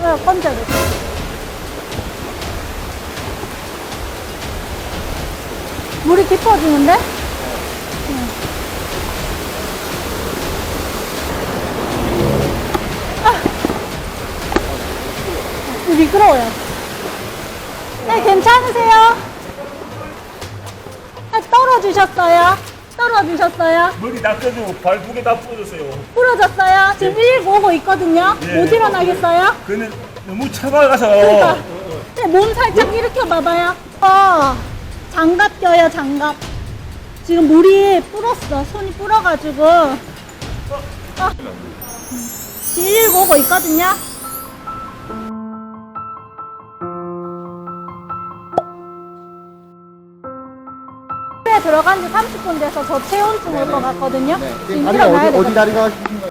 어, 건져도 돼. 물이 깊어지는데? 응. 아. 미끄러워요. 네, 괜찮으세요? 아, 떨어지셨어요? 떨어지셨어요? 머리 다 껴주고 발 두 개 다 부러졌어요. 부러졌어요? 지금 119 오고 있거든요? 예. 못 일어나겠어요? 그는 너무 차가워서 그러니까 네, 몸 살짝 일으켜 봐봐요. 어, 장갑 껴요, 장갑. 지금 물이 불었어. 손이 불어가지고. 어. 지금 119 오고 있거든요? 에 들어간 지 30분 돼서 저 체온증 올 것 같거든요. 지금 다리가 일어나야 어디, 어디 되거든요. 다리가 휘신 거예요?